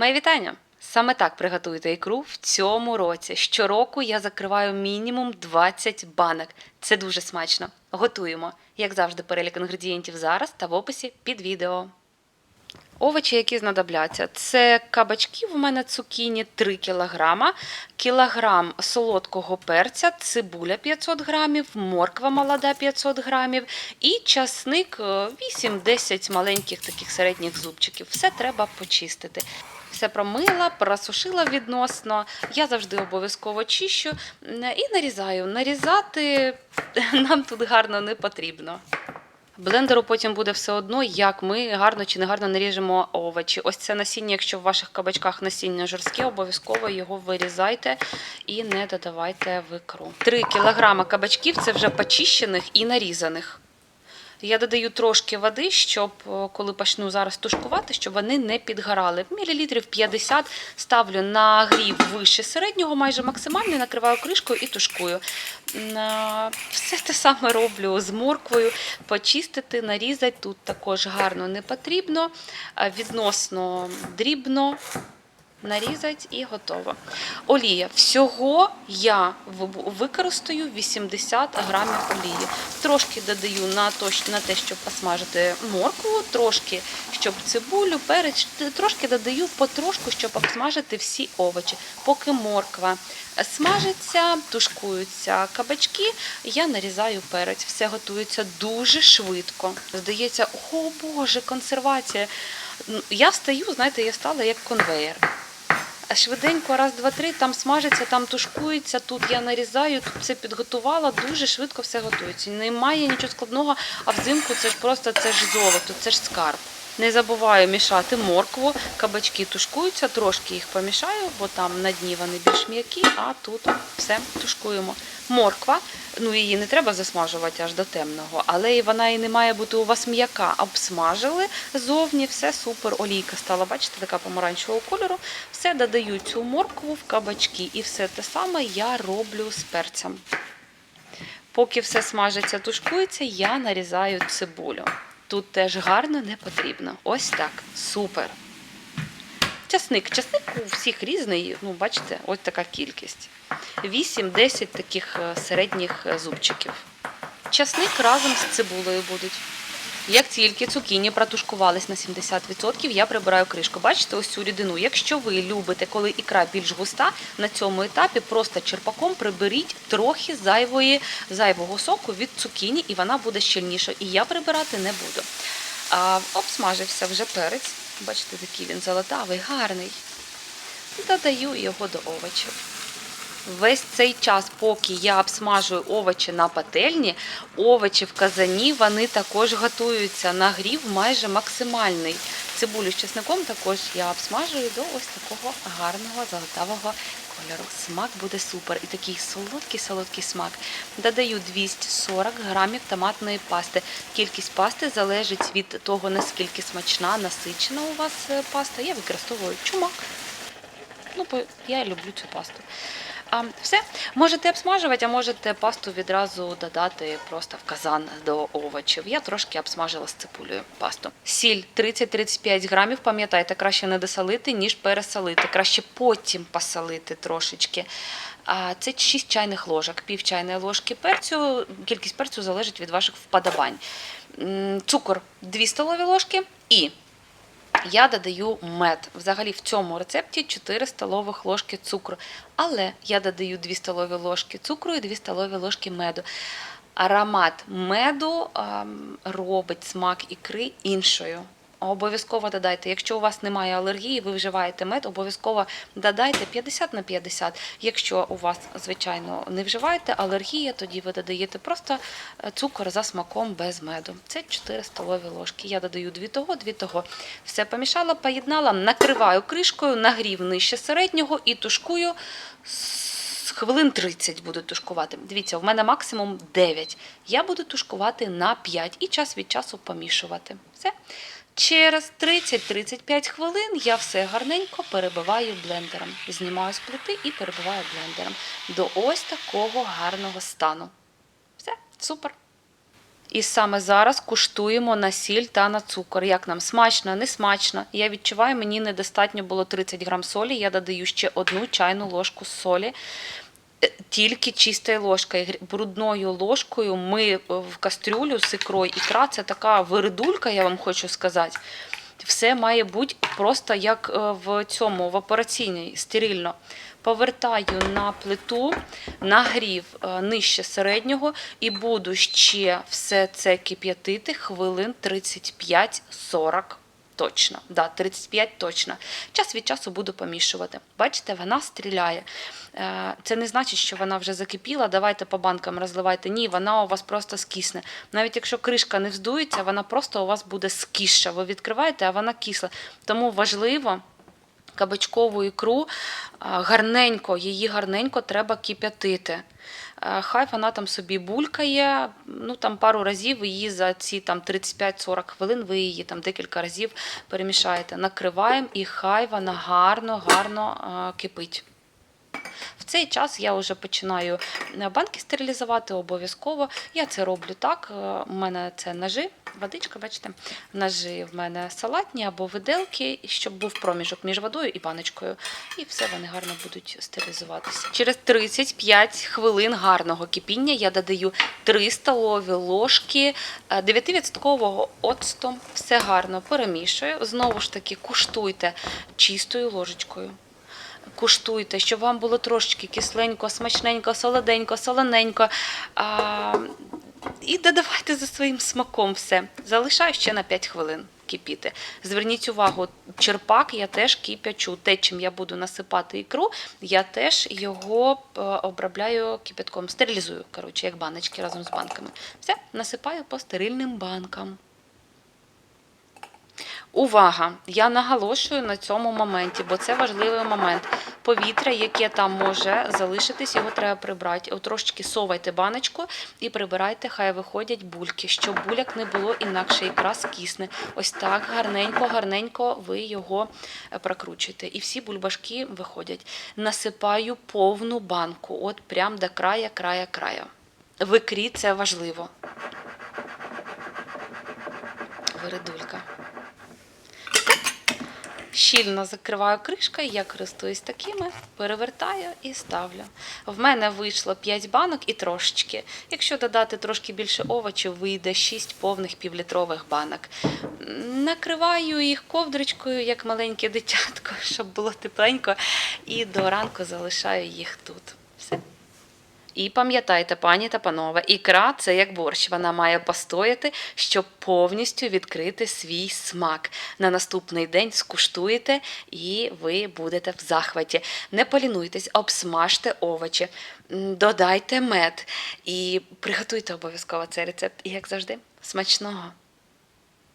Мої вітання! Саме так приготуйте ікру в цьому році. Щороку я закриваю мінімум 20 банок. Це дуже смачно. Готуємо. Як завжди, перелік інгредієнтів зараз та в описі під відео. Овочі, які знадобляться, це кабачки, в мене цукіні 3 кг, кілограм солодкого перця, цибуля 500 грамів, морква молода 500 грамів і часник е, 8-10 маленьких таких середніх зубчиків. Все треба почистити. Все промила, просушила відносно. Я завжди обов'язково чищу і нарізаю. Нарізати нам тут гарно не потрібно. Блендеру потім буде все одно, як ми гарно чи не гарно наріжемо овочі. Ось це насіння, якщо в ваших кабачках насіння жорстке, обов'язково його вирізайте і не додавайте в ікру. 3 кг кабачків це вже почищених і нарізаних. Я додаю трошки води, щоб е, коли почну зараз тушкувати, щоб вони не підгорали. Мілілітрів 50 ставлю на грів вище середнього, майже максимально, накриваю кришкою і тушкую. Все те саме роблю з морквою. Почистити, нарізати тут також гарно не потрібно. Відносно дрібно. Нарізати і готово. Олія. Всього я використаю 80 грамів олії. Трошки додаю на, то, на те, щоб посмажити моркву, трошки, щоб цибулю, перець, трошки додаю потрошку, щоб обсмажити всі овочі. Поки морква смажиться, тушкуються кабачки, я нарізаю перець. Все готується дуже швидко. Здається, о Боже, консервація. Я встаю, знаєте, я стала як конвеєр. Швиденько, раз, два, три, там смажиться, там тушкується, тут я нарізаю, тут все підготувала, дуже швидко все готується. Немає нічого складного, а взимку це ж просто це ж золото, це ж скарб. Не забуваю мішати моркву, кабачки тушкуються, трошки їх помішаю, бо там на дні вони більш м'які, а тут все тушкуємо. Морква, ну її не треба засмажувати аж до темного, але і вона і не має бути у вас м'яка. Обсмажили зовні, все супер. Олійка стала, бачите, така помаранчевого кольору. Все додаю цю моркву в кабачки, і все те саме я роблю з перцем. Поки все смажиться, тушкується, я нарізаю цибулю. Тут теж гарно не потрібно. Ось так. Супер. Часник. Часник у всіх різний, ну, бачите, ось така кількість. 8-10 таких е, середніх е, зубчиків. Часник разом з цибулею будуть. Як тільки цукіні протушкувались на 70%, я прибираю кришку. Бачите, ось цю рідину. Якщо ви любите, коли ікра більш густа, на цьому етапі просто черпаком приберіть трохи зайвої, зайвого соку від цукіні, і вона буде щільніша. І я прибирати не буду. А, обсмажився вже перець. Бачите, такий він золотавий, гарний. Додаю його до овочів. Весь цей час, поки я обсмажую овочі на пательні, овочі в казані вони також готуються. Нагрів майже максимальний. Цибулю з чесником також я обсмажую до ось такого гарного золотавого кольору. Смак буде супер. І такий солодкий-солодкий смак. Додаю 240 грамів томатної пасти. Кількість пасти залежить від того, наскільки смачна, насичена у вас е, паста. Я використовую чумак. Ну, я люблю цю пасту. А, все, можете обсмажувати, а можете пасту відразу додати просто в казан до овочів. Я трошки обсмажила з цибулею пасту. Сіль 30-35 грамів. Пам'ятайте, краще не досолити, ніж пересолити. Краще потім посолити трошечки. Це 6 чайних ложок, пів чайної ложки перцю. Кількість перцю залежить від ваших вподобань. Цукор 2 столові ложки і я додаю мед. Взагалі в цьому рецепті 4 столових ложки цукру. Але я додаю 2 столові ложки цукру і 2 столові ложки меду. Аромат меду ем, робить смак ікри іншою. Обов'язково додайте. Якщо у вас немає алергії, ви вживаєте мед, обов'язково додайте 50 на 50. Якщо у вас, звичайно, не вживаєте алергія, тоді ви додаєте просто е, цукор за смаком без меду. Це 4 столові ложки. Я додаю 2 того, 2 того. Все помішала, поєднала, накриваю кришкою, нагрів нижче середнього і тушкую. Хвилин 30 буду тушкувати. Дивіться, в мене максимум 9. Я буду тушкувати на 5 і час від часу помішувати. Все. Через 30-35 хвилин я все гарненько перебиваю блендером. Знімаю з плити і перебиваю блендером до ось такого гарного стану. Все, супер. І саме зараз куштуємо на сіль та на цукор. Як нам смачно, не смачно. Я відчуваю, мені недостатньо було 30 грам солі. Я додаю ще одну чайну ложку солі. Тільки чистою ложкою, брудною ложкою ми е, в кастрюлю з ікрою. Ікра це така виридулька, я вам хочу сказати. Все має бути просто як е, в цьому в операційній стерильно. Повертаю на плиту, нагрів е, нижче середнього і буду ще все це кип'ятити хвилин 35-40 точно. Да, 35 точно. Час від часу буду помішувати. Бачите, вона стріляє. Е, Це не значить, що вона вже закипіла. Давайте по банкам розливайте. Ні, вона у вас просто скисне. Навіть якщо кришка не вздується, вона просто у вас буде скисша. Ви відкриваєте, а вона кисла. Тому важливо кабачкову ікру гарненько, її гарненько треба кип'ятити. Е, Хай вона там собі булькає, ну там пару разів її за ці там 35-40 хвилин, ви її там декілька разів перемішаєте. Накриваємо і хай вона гарно, гарно е, кипить. В цей час я вже починаю е, банки стерилізувати обов'язково. Я це роблю так. е, У мене це ножи, водичка, бачите, ножи в мене салатні або виделки, щоб був проміжок між водою і баночкою. І все вони гарно будуть стерилізуватися. Через 35 хвилин гарного кипіння я додаю 3 столові ложки 9% оцту. Все гарно перемішую. Знову ж таки, куштуйте чистою ложечкою куштуйте, щоб вам було трошечки кисленько, смачненько, солоденько, солоненько. А, і додавайте за своїм смаком все. Залишаю ще на 5 хвилин кипіти. Зверніть увагу, черпак я теж кипячу. Те, чим я буду насипати ікру, я теж його е, обробляю кипятком, стерилізую, коротше, як баночки разом з банками. Все, насипаю по стерильним банкам. Увага! Я наголошую на цьому моменті, бо це важливий момент. Повітря, яке там може залишитись, його треба прибрати. От трошечки совайте баночку і прибирайте, хай виходять бульки, щоб буляк не було, інакше ікра скисне. Ось так гарненько, гарненько ви його е, прокручуєте. І всі бульбашки виходять. Насипаю повну банку, от прям до края, края, края. В ікрі це важливо. Виридулька. Щільно закриваю кришкою, я користуюсь такими, перевертаю і ставлю. В мене вийшло 5 банок і трошечки. Якщо додати трошки більше овочів, вийде 6 повних півлітрових банок. Накриваю їх ковдрочкою, як маленьке дитятко, щоб було тепленько, і до ранку залишаю їх тут. І пам'ятайте, пані та панове, ікра це як борщ. Вона має постояти, щоб повністю відкрити свій смак. На наступний день скуштуєте і ви будете в захваті. Не полінуйтесь, обсмажте овочі, додайте мед і приготуйте обов'язково цей рецепт. І як завжди, смачного!